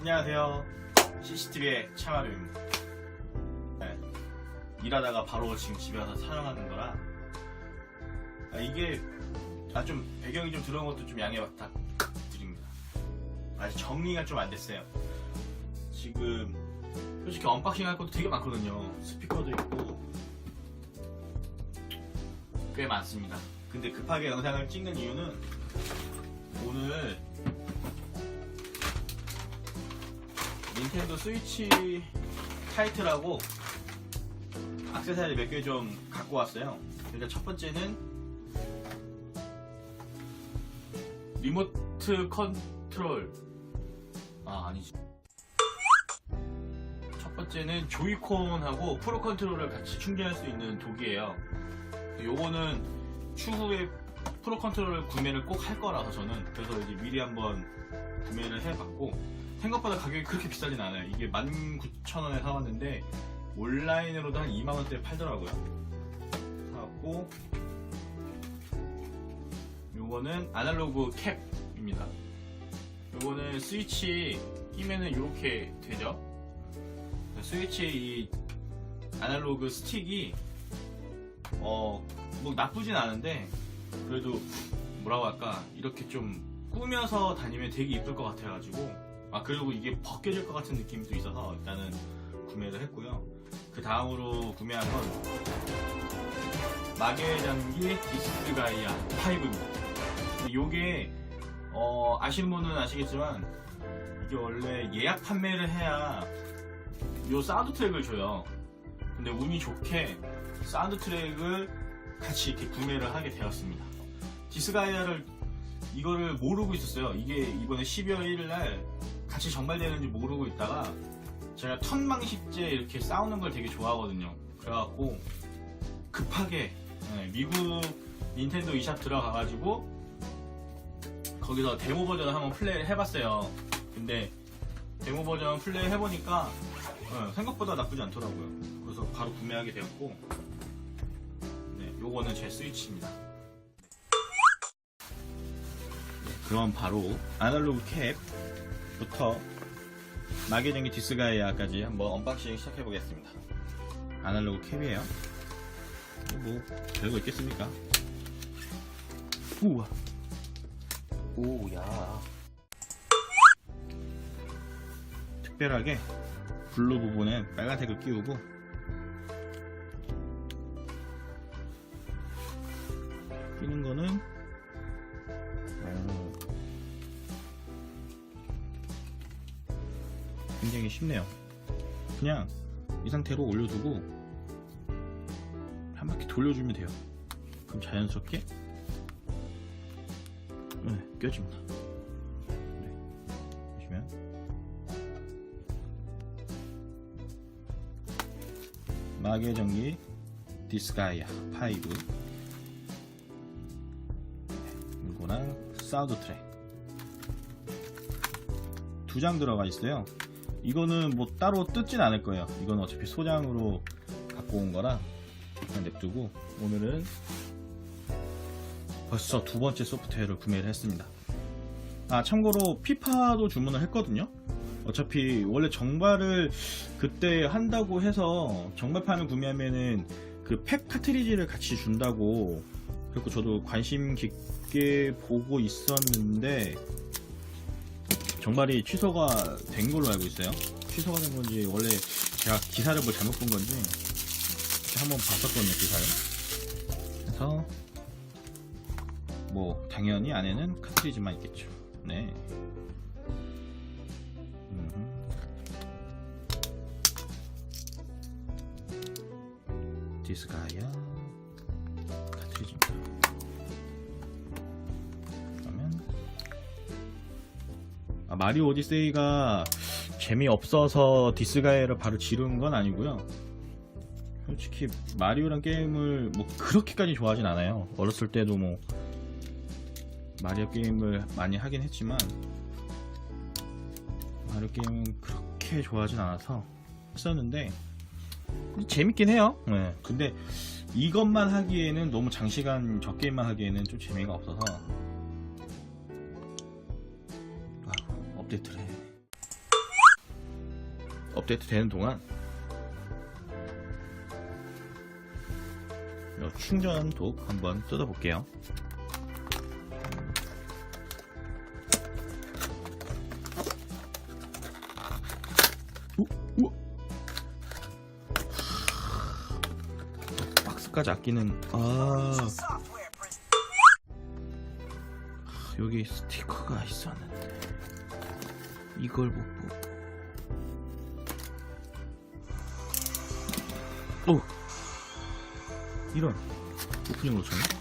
안녕하세요. CCTV의 차마루입니다. 네, 일하다가 바로 지금 집에 와서 촬영하는 거라 아, 이게 아, 좀 배경이 좀 들어온 것도 좀 양해 부탁드립니다. 아직 정리가 좀 안 됐어요. 지금 솔직히 언박싱 할 것도 되게 많거든요. 스피커도 있고 꽤 많습니다. 근데 급하게 영상을 찍는 이유는 오늘 닌텐도 스위치 타이틀하고 악세사리 몇 개 좀 갖고 왔어요. 일단 첫 번째는 리모트 컨트롤 아 아니지 첫 번째는 조이콘하고 프로 컨트롤을 같이 충전할 수 있는 독이에요. 요거는 추후에 프로 컨트롤 구매를 꼭 할 거라서 저는 그래서 이제 미리 한번 구매를 해봤고 생각보다 가격이 그렇게 비싸진 않아요. 이게 19,000원에 사왔는데 온라인으로도 한 2만 원대에 팔더라고요. 사왔고 요거는 아날로그 캡입니다. 요거는 스위치 끼면은 이렇게 되죠. 스위치 이 아날로그 스틱이 어, 뭐 나쁘진 않은데 그래도 뭐라고 할까 이렇게 좀 꾸며서 다니면 되게 이쁠 것 같아가지고 아 그리고 이게 벗겨질 것 같은 느낌도 있어서 일단은 구매를 했고요. 그 다음으로 구매한 건 마개장기 디스크 가이아 5입니다. 요게 어, 아시는 분은 아시겠지만 이게 원래 예약 판매를 해야 요 사운드 트랙을 줘요. 근데 운이 좋게 사운드 트랙을 같이 이렇게 구매를 하게 되었습니다. 디스가이아를 이거를 모르고 있었어요. 이게 이번에 12월 1일 날 같이 정발되는지 모르고 있다가 제가 턴방식제 이렇게 싸우는 걸 되게 좋아하거든요. 그래갖고 급하게 네, 미국 닌텐도 e샵 들어가가지고 거기서 데모 버전을 한번 플레이를 해봤어요. 근데 데모 버전 플레이 해보니까 네, 생각보다 나쁘지 않더라고요. 그래서 바로 구매하게 되었고 네, 요거는 제 스위치입니다. 네, 그럼 바로 아날로그 캡 부터 마개전기 디스가이아까지 한번 언박싱 시작해 보겠습니다. 아날로그 캡이에요. 뭐 별거 있겠습니까? 우와. 오야. 특별하게 블루 부분에 빨간색을 끼우고 끼는 거는 굉장히 쉽네요. 그냥 이 상태로 올려두고 한 바퀴 돌려주면 돼요. 그럼 자연스럽게 네, 껴집니다. 네, 보시면 마개 전기 디스가이아 5 이거랑 사우드 트랙 두 장 들어가 있어요. 이거는 뭐 따로 뜯진 않을 거예요. 이건 어차피 소장으로 갖고 온 거라 그냥 냅두고 오늘은 벌써 두 번째 소프트웨어를 구매를 했습니다. 아 참고로 피파도 주문을 했거든요. 어차피 원래 정발을 그때 한다고 해서 정발판을 구매하면은 그 팩 카트리지를 같이 준다고 그리고 저도 관심 깊게 보고 있었는데 정발이 취소가 된 걸로 알고 있어요. 취소가 된 건지 원래 제가 기사를 뭐 잘못 본 건지 한번 봤었거든요 기사를. 그래서 뭐 당연히 안에는 카트리지만 있겠죠. 네. 디스가이아 카트리지입니다. 아, 마리오 오디세이가 재미없어서 디스가이아를 바로 지른 건 아니고요. 솔직히 마리오란 게임을 뭐 그렇게까지 좋아하진 않아요. 어렸을 때도 뭐 마리오 게임을 많이 하긴 했지만 마리오 게임은 그렇게 좋아하진 않아서 했었는데 재밌긴 해요. 네. 근데 이것만 하기에는 너무 장시간 저 게임만 하기에는 좀 재미가 없어서 업데이트를 해. 업데이트 되는 동안 요 충전 독 한번 뜯어볼게요. 박스까지 아끼는 아 여기 스티커가 있었는데 이걸 못 보고 오! 이런. 오프닝으로 쳤네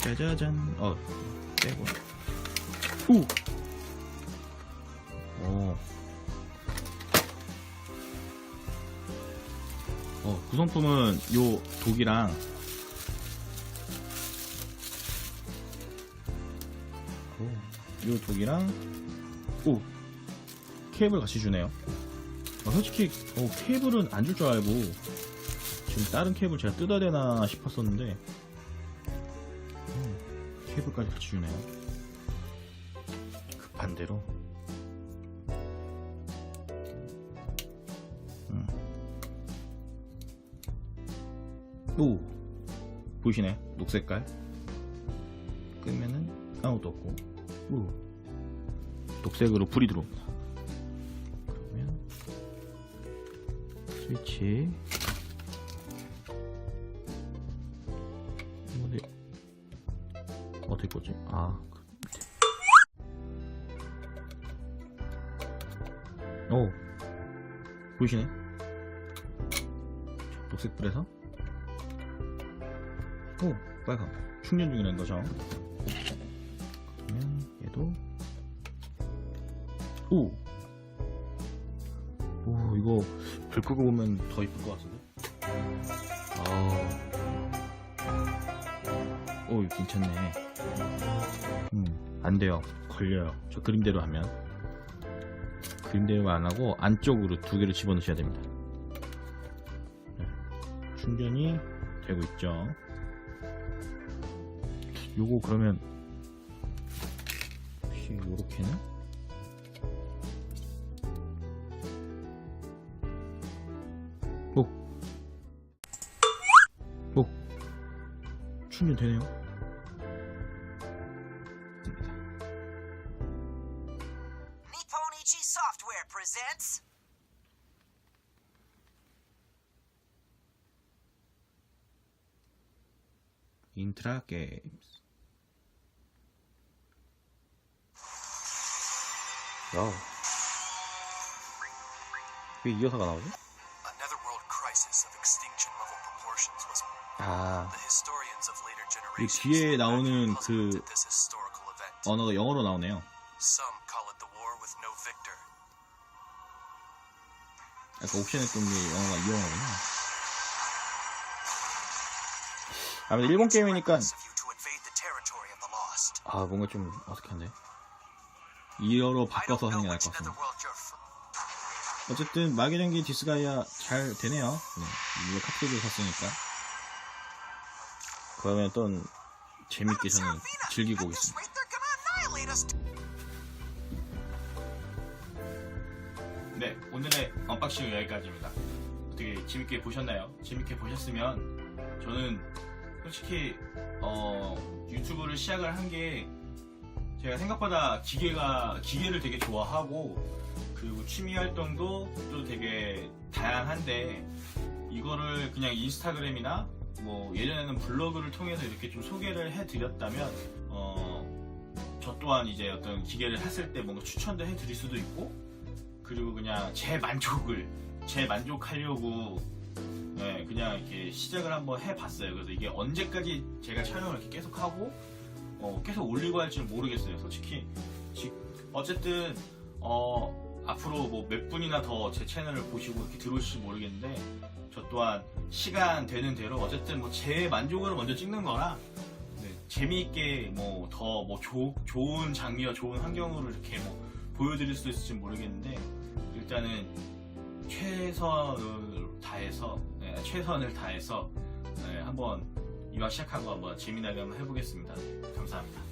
짜자잔. 어 빼고. 오! 오. 어, 구성품은 요 독이랑 독이랑 오 케이블 같이 주네요. 어, 솔직히 어, 케이블은 안 줄 줄 알고 지금 다른 케이블 제가 뜯어야 되나 싶었었는데 음, 케이블까지 같이 주네요. 급한 대로. 음. 오 보이시네 녹색깔 끄면은 아무것도 없고 오 녹색으로 불이 들어옵니다. 그러면 스위치. 어디 어디 거지? 아그 밑에. 오 보이시네? 녹색 불에서. 오 빨강 충전 중이라는 거죠 얘도 오! 오 이거 불 끄고 보면 더 이쁠 것 같은데? 아 오 이거 괜찮네. 음 안 돼요. 걸려요. 저 그림대로 하면. 그림대로 안 하고 안쪽으로 두 개를 집어넣으셔야 됩니다. 네, 충전이 되고 있죠. 요거 그러면 충전 되네요 Nipponichi Software presents 인트라 게임스 와우 왜 이어서가 나오지? 아 이 뒤에 나오는 그. 언어가 영어로 나오네요 Some call it the war with no victor. 아까 옵션 했던 게 영어가 이 영어구나 아무래도 일본 게임이니까. 아 뭔가 좀 어색한데 이어로 I 바꿔서 don't 하는 게 나을 것 같습니다. 어쨌든 마계전기 디스가이아 잘 되네요 네, 이거 카트리지를 샀으니까 그러면 또 재밌게 저는 즐기고 us. 네, 오늘의 언박싱은 여기까지입니다. 어떻게 재밌게 보셨나요? 재밌게 보셨으면 저는 솔직히 어, 유튜브를 시작을 한게 제가 생각보다 기계가 기계를 되게 좋아하고 그리고 취미 활동도 또 되게 다양한데 이거를 그냥 인스타그램이나 뭐 예전에는 블로그를 통해서 이렇게 좀 소개를 해드렸다면 어, 저 또한 이제 어떤 기계를 샀을 때 뭔가 추천도 해드릴 수도 있고 그리고 그냥 제 만족을 제 만족하려고 네, 그냥 이렇게 시작을 한번 해봤어요. 그래서 이게 언제까지 제가 촬영을 이렇게 계속 하고 어, 계속 올리고 할지 는 모르겠어요. 솔직히 지- 어쨌든 어, 앞으로 뭐 몇 분이나 더 제 채널을 보시고 이렇게 들어오실지 모르겠는데 저 또한 시간 되는 대로 어쨌든 뭐 제 만족으로 먼저 찍는 거라 네, 재미있게 뭐 더 뭐 좋은 장미와 좋은 환경으로 이렇게 뭐 보여드릴 수 있을지 모르겠는데 일단은 최선을 다해서 네, 최선을 다해서 네, 한번 이왕 시작한 거 한번 재미나게 한번 해보겠습니다. 감사합니다.